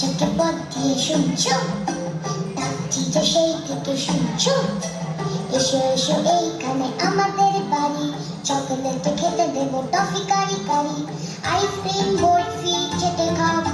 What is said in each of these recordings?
চোখে পথ দিয়ে শুনছো ডাকছি যে সেই থেকে শুনছো এসো এসো এইখানে আমাদের বাড়ি চকলেট খেতে দেবো টফি কারি কারি আইসক্রিম বরফি চেটে খাও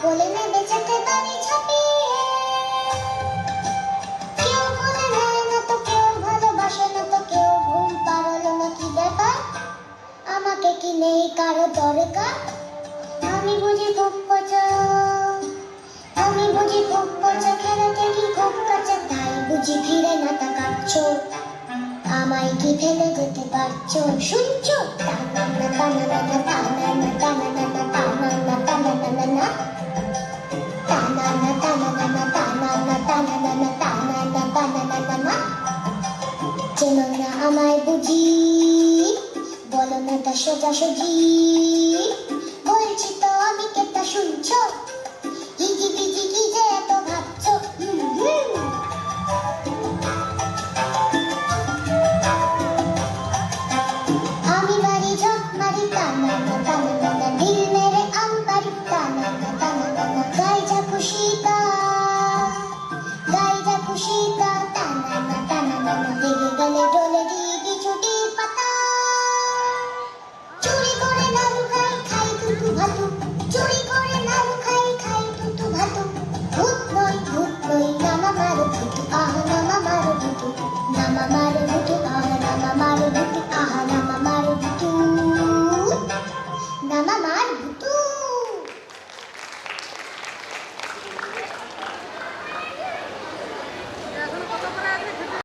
না তো না তো না নেই কারও দরকার? আমি বুঝি খুব পচা, আমি বুঝি খুব পচা, খেলাতে কি খুব কাঁচা, তাই বুঝি ফিরে না তাকাচ্ছো। আমায় কি ফেলে যেতে পারছ? শুনছো? টানানা টানানা টানানা চেনো না আমায় বুঝি বলো না তা সোজা మరుగుతు ఆహ నమ మరుగుతు నమ మరుగుతు ఆహ నమ మరుగుతు ఆహ నమ మరుగుతు నమ మరుగుతు